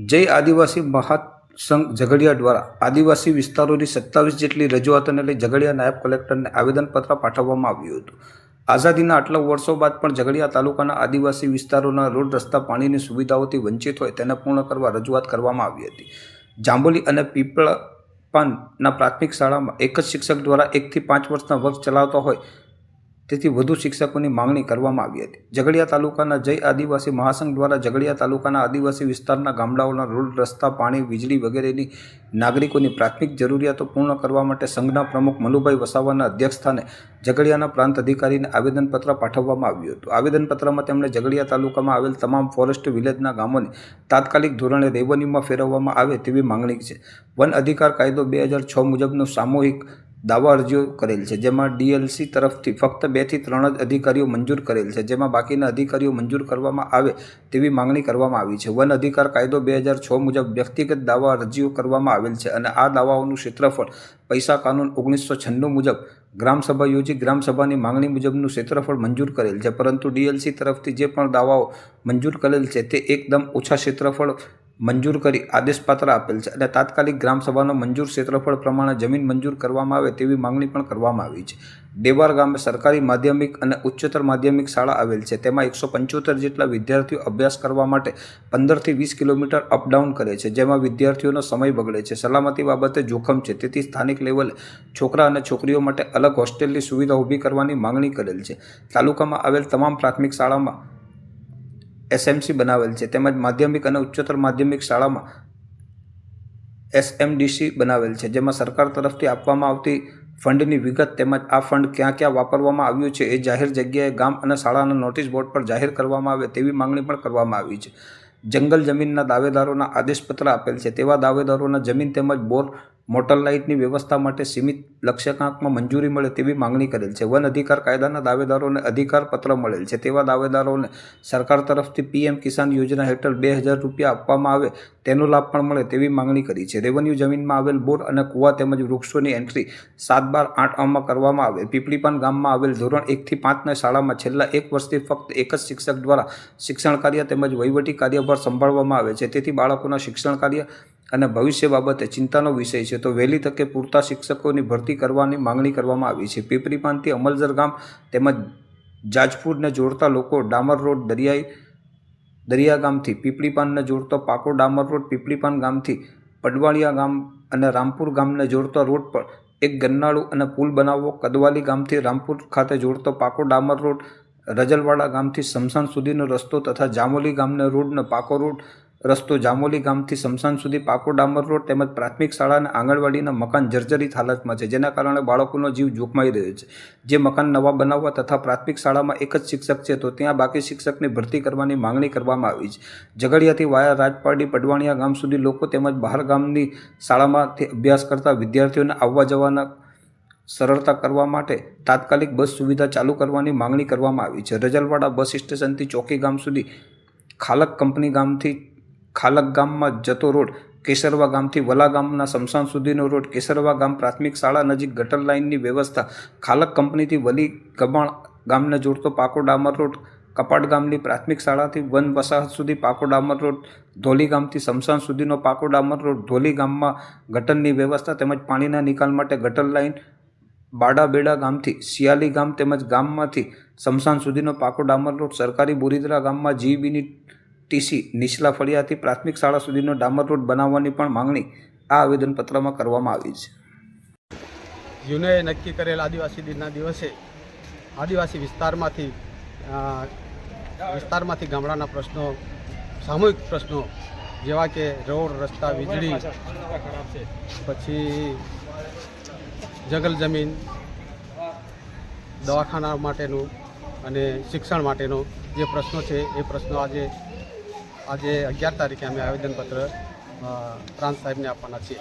જય આદિવાસી મહાસંઘ ઝઘડિયા દ્વારા આદિવાસી વિસ્તારોની સત્તાવીસ જેટલી રજૂઆતોને લઈ ઝઘડિયા નાયબ કલેક્ટરને આવેદનપત્ર પાઠવવામાં આવ્યું હતું. આઝાદીના આટલા વર્ષો બાદ પણ ઝઘડિયા તાલુકાના આદિવાસી વિસ્તારોના રોડ, રસ્તા, પાણીની સુવિધાઓથી વંચિત હોય તેને પૂર્ણ કરવા રજૂઆત કરવામાં આવી હતી. જાંબોલી અને પીપળપાનના પ્રાથમિક શાળામાં એક જ શિક્ષક દ્વારા એકથી પાંચ વર્ષના વર્ગ ચલાવતા હોય તેથી વધુ શિક્ષકોની માંગણી કરવામાં આવી હતી. ઝઘડિયા તાલુકાના જય આદિવાસી મહાસંઘ દ્વારા ઝઘડિયા તાલુકાના આદિવાસી વિસ્તારના ગામડાઓના રોડ, રસ્તા, પાણી, વીજળી વગેરેની નાગરિકોની પ્રાથમિક જરૂરિયાતો પૂર્ણ કરવા માટે સંઘના પ્રમુખ મનુભાઈ વસાવાના અધ્યક્ષસ્થાને ઝઘડિયાના પ્રાંત અધિકારીને આવેદનપત્ર પાઠવવામાં આવ્યું હતું. આવેદનપત્રમાં તેમણે ઝઘડિયા તાલુકામાં આવેલ તમામ ફોરેસ્ટ વિલેજના ગામોને તાત્કાલિક ધોરણે રેવન્યુમાં ફેરવવામાં આવે તેવી માંગણી છે. વન અધિકાર કાયદો બે હજાર છ મુજબનો સામૂહિક દાવા અરજીઓ કરેલ છે, જેમાં ડીએલસી તરફથી ફક્ત બેથી ત્રણ જ અધિકારીઓ મંજૂર કરેલ છે, જેમાં બાકીના અધિકારીઓ મંજૂર કરવામાં આવે તેવી માંગણી કરવામાં આવી છે. વન અધિકાર કાયદો બે હજાર છ મુજબ વ્યક્તિગત દાવા અરજીઓ કરવામાં આવેલ છે અને આ દાવાઓનું ક્ષેત્રફળ પૈસા કાનૂન ઓગણીસો છન્નું મુજબ ગ્રામસભા યોજી ગ્રામસભાની માંગણી મુજબનું ક્ષેત્રફળ મંજૂર કરેલ છે, પરંતુ ડીએલસી તરફથી જે પણ દાવાઓ મંજૂર કરેલ છે તે એકદમ ઓછા ક્ષેત્રફળ મંજૂર કરી આદેશપાત્ર આપેલ છે અને તાત્કાલિક ગ્રામસભાનો મંજૂર ક્ષેત્રફળ પ્રમાણે જમીન મંજૂર કરવામાં આવે તેવી માંગણી પણ કરવામાં આવી છે. દેવાર ગામે સરકારી માધ્યમિક અને ઉચ્ચતર માધ્યમિક શાળા આવેલ છે. તેમાં એકસો પંચોતેર જેટલા વિદ્યાર્થીઓ અભ્યાસ કરવા માટે પંદરથી વીસ કિલોમીટર અપડાઉન કરે છે, જેમાં વિદ્યાર્થીઓનો સમય બગડે છે. સલામતી બાબતે જોખમ છે. તેથી સ્થાનિક લેવલે છોકરા અને છોકરીઓ માટે અલગ હોસ્ટેલની સુવિધા ઊભી કરવાની માંગણી કરેલ છે. તાલુકામાં આવેલ તમામ પ્રાથમિક શાળામાં એસએમસી બનાવેલ છે. તેમજ માધ્યમિક અને ઉચ્ચતર માધ્યમિક શાળામાં એસએમડીસી બનાવેલ છે, જેમાં સરકાર તરફથી આપવામાં આવતી ફંડની વિગત તેમજ આ ફંડ ક્યાં ક્યાં વાપરવામાં આવ્યું છે એ જાહેર જગ્યાએ ગામ અને શાળાના નોટિસ બોર્ડ પર જાહેર કરવામાં આવે તેવી માંગણી પણ કરવામાં આવી છે. જંગલ જમીનના દાવેદારોના આદેશપત્ર આપેલ છે. તેવા દાવેદારોના જમીન તેમજ બોર મોટર લાઇટની વ્યવસ્થા માટે સીમિત લક્ષ્યાંકમાં મંજૂરી મળે તેવી માંગણી કરેલ છે. વન અધિકાર કાયદાના દાવેદારોને અધિકાર પત્ર મળેલ છે. તેવા દાવેદારોને સરકાર તરફથી પીએમ કિસાન યોજના હેઠળ બે હજાર રૂપિયા આપવામાં આવે તેનો લાભ પણ મળે તેવી માંગણી કરી છે. રેવન્યુ જમીનમાં આવેલ બોર અને કુવા તેમજ વૃક્ષોની એન્ટ્રી સાત બાર આઠ અમમાં કરવામાં આવે. પીપળીપાન ગામમાં આવેલ ધોરણ એકથી પાંચના શાળામાં છેલ્લા એક વર્ષથી ફક્ત એક જ શિક્ષક દ્વારા શિક્ષણ કાર્ય તેમજ વહીવટી કાર્યભાર સંભાળવામાં આવે છે. તેથી બાળકોના શિક્ષણ કાર્ય અને ભવિષ્ય બાબતે ચિંતાનો વિષય છે, તો વહેલી તકે પૂરતા શિક્ષકોની ભરતી કરવાની માંગણી કરવામાં આવી છે. પીપરીપાનથી અમલજર ગામ તેમજ જાજપુરને જોડતા લોકો ડામર રોડ દરિયાઈ, દરિયા ગામથી પીપળીપાનને જોડતો પાકો ડામર રોડ પીપળીપાન ગામથી પડવાળિયા ગામ અને રામપુર ગામને જોડતો રોડ પર એક ગન્નાળું અને પુલ બનાવવો કદવાલી ગામથી રામપુર ખાતે જોડતો પાકો ડામર રોડ રજલવાડા ગામથી સમસાન સુધીનો રસ્તો તથા જામોલી ગામને રોડને પાકો રોડ રસ્તો જામોલી ગામથી સમસાન સુધી પાકો ડામર રોડ તેમજ પ્રાથમિક શાળા અને આંગણવાડીના મકાન જર્જરિત હાલતમાં છે, જેના કારણે બાળકોનો જીવ જોખમાઈ રહ્યો છે. જે મકાન નવા બનાવવા તથા પ્રાથમિક શાળામાં એક જ શિક્ષક છે, તો ત્યાં બાકી શિક્ષકની ભરતી કરવાની માંગણી કરવામાં આવી છે. ઝઘડિયાથી વાયા રાજપારડી પડવાણિયા ગામ સુધી લોકો તેમજ બહાર ગામની શાળામાંથી અભ્યાસ કરતા વિદ્યાર્થીઓને આવવા જવાના સરળતા કરવા માટે તાત્કાલિક બસ સુવિધા ચાલુ કરવાની માંગણી કરવામાં આવી છે. રજલવાડા બસ સ્ટેશનથી ચોકી ગામ સુધી ખાલક કંપની ગામથી ખાલક ગામમાં જતો રોડ કેસરવા ગામથી વલા ગામના સ્મશાન સુધીનો રોડ કેસરવા ગામ પ્રાથમિક શાળા નજીક ગટર લાઇનની વ્યવસ્થા ખાલક કંપનીથી વલી ગબાણ ગામને જોડતો પાકો ડામર રોડ, કપાટ ગામની પ્રાથમિક શાળાથી વન વસાહત સુધી પાકો ડામર રોડ, ધોલી ગામથી સ્મશાન સુધીનો પાકો ડામર રોડ, ધોલી ગામમાં ગટરની વ્યવસ્થા તેમજ પાણીના નિકાલ માટે ગટર લાઇન, બાડાબેડા ગામથી શિયાલી ગામ તેમજ ગામમાંથી સ્મશાન સુધીનો પાકો ડામર રોડ, સરકારી બોરીદરા ગામમાં જીબીની ટીસી નીચલા ફળિયાથી પ્રાથમિક શાળા સુધીનો ડામર રોડ બનાવવાની પણ માંગણી આ આવેદનપત્રમાં કરવામાં આવી છે. યુનેએ નક્કી કરેલ આદિવાસી દિનના દિવસે આદિવાસી વિસ્તારમાંથી વિસ્તારમાંથી ગામડાના પ્રશ્નો, સામૂહિક પ્રશ્નો, જેવા કે રોડ, રસ્તા, વીજળી, પછી જંગલ જમીન, દવાખાના માટેનું અને શિક્ષણ માટેનો જે પ્રશ્નો છે, એ પ્રશ્નો આજે આજે અગિયાર તારીખે અમે આવેદનપત્ર પ્રાંત સાહેબને આપવાના છીએ.